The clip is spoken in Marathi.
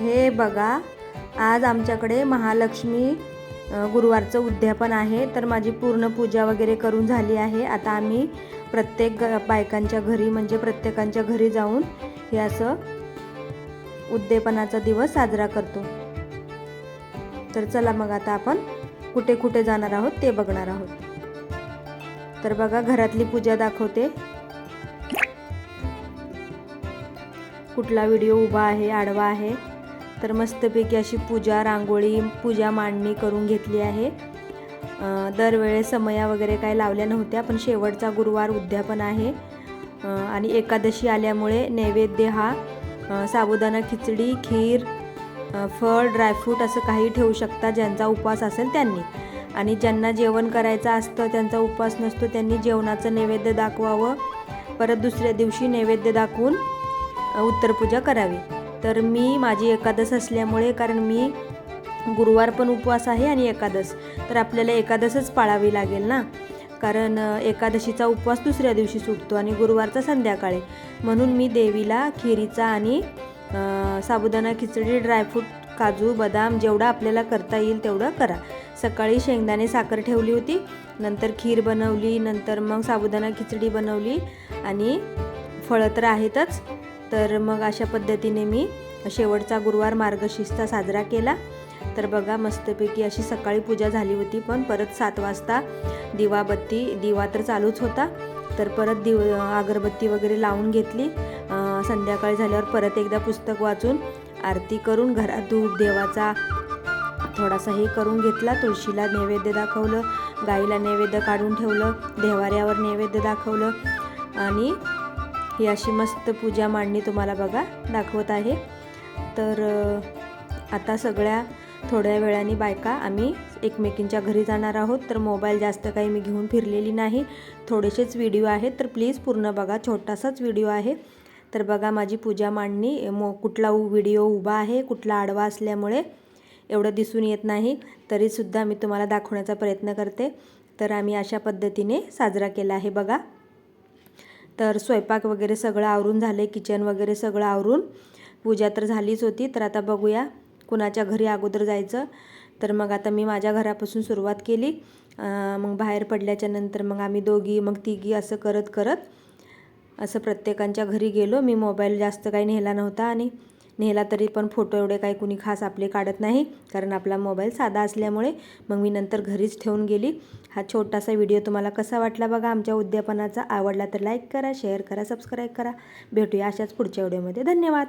हे बघा आज आमच्याकडे महालक्ष्मी गुरुवारचं उद्यापन आहे. तर माझी पूर्ण पूजा वगैरे करून झाली आहे. आता आम्ही प्रत्येक ग- बायकांच्या घरी म्हणजे प्रत्येकांच्या घरी जाऊन हे असं उद्यापनाचा दिवस साजरा करतो. तर चला मग आता आपण कुठे कुठे जाणार आहोत ते बघणार आहोत. तर बघा घरातली पूजा दाखवते. कुठला व्हिडिओ उभा आहे आडवा आहे. तर मस्तपैकी अशी पूजा रांगोळी पूजा मांडणी करून घेतली आहे. दरवेळेस समया वगैरे काय लावल्या नव्हत्या पण शेवटचा गुरुवार उद्यापन आहे. आणि एकादशी आल्यामुळे नैवेद्य हा साबुदाणा खिचडी खीर फळ ड्रायफ्रूट असं काही ठेवू शकता ज्यांचा उपवास असेल त्यांनी. आणि ज्यांना जेवण करायचं असतं त्यांचा उपवास नसतो त्यांनी जेवणाचं नैवेद्य दाखवावं. परत दुसऱ्या दिवशी नैवेद्य दाखवून उत्तरपूजा करावी. तर मी माझी एकादश असल्यामुळे कारण मी गुरुवार पण उपवास आहे आणि एकादश तर आपल्याला एकादशच पाळावी लागेल ना? कारण एकादशीचा उपवास दुसऱ्या दिवशी सुटतो आणि गुरुवारचा संध्याकाळी. म्हणून मी देवीला खिरीचा आणि साबुदाणा खिचडी ड्रायफ्रूट काजू बदाम जेवढं आपल्याला करता येईल तेवढं करा. सकाळी शेंगदाणे साखर ठेवली होती. नंतर खीर बनवली. नंतर मग साबुदाणा खिचडी बनवली. आणि फळं तर आहेतच. तर मग अशा पद्धतीने मी शेवटचा गुरुवार मार्गशीर्षचा साजरा केला. तर बघा मस्तपैकी अशी सकाळी पूजा झाली होती पण परत सात वाजता दिवाबत्ती दिवा तर चालूच होता. तर परत दिव अगरबत्ती वगैरे लावून घेतली. संध्याकाळी झाल्यावर परत एकदा पुस्तक वाचून आरती करून घरात धूप देवाचा थोडासा हे करून घेतला. तुळशीला नैवेद्य दाखवलं गाईला नैवेद्य काढून ठेवलं देवाऱ्यावर नैवेद्य दाखवलं आणि ही अशी मस्त पूजा मांडणी तुम्हाला बघा दाखवत आहे. तर आता सगळ्या थोड्या वेळाने बायका आम्ही एकमेकींच्या घरी जाणार आहोत. तर मोबाईल जास्त काही मी घेऊन फिरलेली नाही. थोडेसेच व्हिडिओ आहेत. तर प्लीज पूर्ण बघा. छोटासाच व्हिडिओ आहे. तर बघा माझी पूजा मांडणी. मो कुठला व्हिडिओ उभा आहे कुठला आडवा असल्यामुळे एवढं दिसून येत नाही. तरीसुद्धा मी तुम्हाला दाखवण्याचा प्रयत्न करते. तर आम्ही अशा पद्धतीने साजरा केला आहे बघा. तर स्वयंपाक वगैरे सगळं आवरून झाले किचन वगैरे सगळं आवरून. पूजा तर झालीच होती तर आता बघूया कुणाच्या घरी अगोदर जायचं. तर मग आता मी माझ्या घरापासून सुरुवात केली. मग बाहेर पडल्याच्या नंतर मग आम्ही दोघी मग तिघी असं करत करत असं प्रत्येकांच्या घरी गेलो. मी मोबाईल जास्त काही नेला नव्हता आणि नेला तरी पण फोटो एवढे काही कुणी खास आपले काढत नाही कारण आपला मोबाईल साधा असल्यामुळे. मग मी नंतर घरीच ठेवून गेली. हा छोटासा व्हिडिओ तुम्हाला कसा वाटला बघा आमच्या उद्यापनाचा. आवडला तर लाईक करा शेअर करा सबस्क्राईब करा. भेटूया अशाच पुढच्या व्हिडिओमध्ये. धन्यवाद!